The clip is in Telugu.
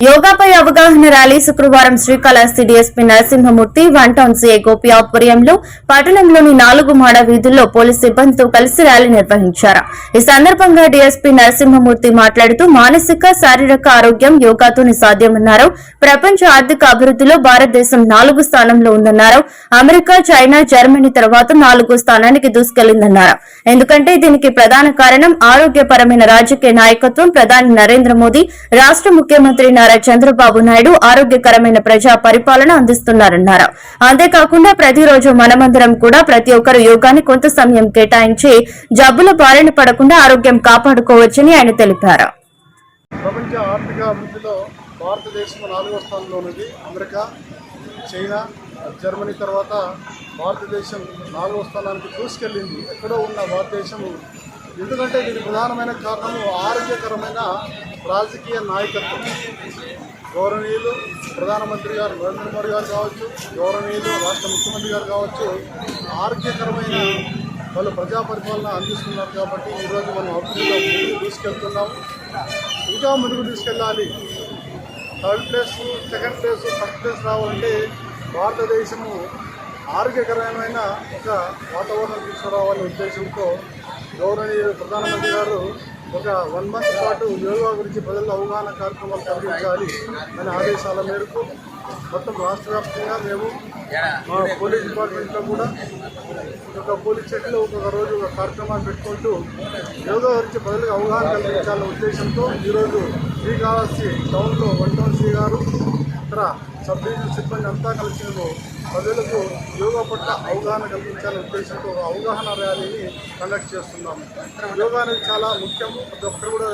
యోగాపై అవగాహన ర్యాలీ శుక్రవారం Srikalahasti DSP Narasimhamurthy one town CA Gopi ఆధ్వర్యంలో పట్టణంలోని నాలుగు మాడ వీధుల్లో పోలీస్ సిబ్బందితో కలిసి ర్యాలీ నిర్వహించారు. ఈ సందర్భంగా డీఎస్పీ నరసింహమూర్తి మాట్లాడుతూ మానసిక శారీరక ఆరోగ్యం యోగాతోనే సాధ్యమన్నారు. ప్రపంచ ఆర్థిక అభివృద్ధిలో భారతదేశం నాలుగు స్థానంలో ఉందన్నారు. అమెరికా చైనా జర్మనీ తర్వాత నాలుగో స్థానానికి దూసుకెళ్ళిందన్నారు. ఎందుకంటే దీనికి ప్రధాన కారణం ఆరోగ్యపరమైన రాజకీయ నాయకత్వం ప్రధాని నరేంద్ర మోదీ రాష్ట్ర ముఖ్యమంత్రి నారా చంద్రబాబు నాయుడు ఆరోగ్యకరమైన ప్రజా పరిపాలన అందిస్తున్నారన్నారు. అంతేకాకుండా ప్రతిరోజు మనమందరం కూడా ప్రతి ఒక్కరు యోగాన్ని కొంత సమయం కేటాయించి జబ్బుల బారిన పడకుండా ఆరోగ్యం కాపాడుకోవచ్చని ఆయన తెలిపారు. ప్రపంచ ఆర్థిక అభివృద్ధిలో భారతదేశం నాలుగో స్థానంలో ఉన్నది అమెరికా చైనా జర్మనీ తర్వాత భారతదేశం నాలుగో స్థానానికి దూసుకెళ్ళింది. ఎక్కడో ఉన్న భారతదేశము. ఎందుకంటే దీనికి ప్రధానమైన కారణము ఆరోగ్యకరమైన రాజకీయ నాయకత్వం. గౌరవనీయులు ప్రధానమంత్రి గారు నరేంద్ర మోడీ గారు కావచ్చు గౌరవనీయులు రాష్ట్ర ముఖ్యమంత్రి గారు కావచ్చు ఆరోగ్యకరమైన వాళ్ళు ప్రజా పరిపాలన అందిస్తున్నారు కాబట్టి ఈరోజు మనం అభివృద్ధిలో ముందుకు తీసుకెళ్తున్నాం ఇంకా ముందుకు తీసుకెళ్ళాలి. Third place second place first place రావాలంటే భారతదేశము ఆరోగ్యకరమైన ఒక వాతావరణం తీసుకురావాలనే ఉద్దేశంతో గౌరవనీయులు ప్రధానమంత్రి గారు ఒక వన్ మంత్ పాటు యోగా గురించి ప్రజల్లో అవగాహన కార్యక్రమాలు కలిగించాలి అనే ఆదేశాల మేరకు మొత్తం రాష్ట్ర వ్యాప్తంగా మేము మా పోలీస్ డిపార్ట్మెంట్లో కూడా ఒక పోలీస్ స్టేషన్లో ఒక్కొక్క రోజు ఒక కార్యక్రమాన్ని పెట్టుకుంటూ యోగా గురించి ప్రజలకు అవగాహన కల్పించాలనే ఉద్దేశంతో ఈరోజు శ్రీకాళహస్తి టౌన్లో వన్ టౌన్ శ్రీ గారు ఇతర సబ్ డివిజన్ సిబ్బంది అంతా కలిసి మేము ప్రజలకు యోగా పట్ల అవగాహన కల్పించాలనే ఉద్దేశంతో అవగాహన ర్యాలీని కండక్ట్ చేస్తున్నాము. యోగా అనేది చాలా ముఖ్యం ప్రతి ఒక్కరు కూడా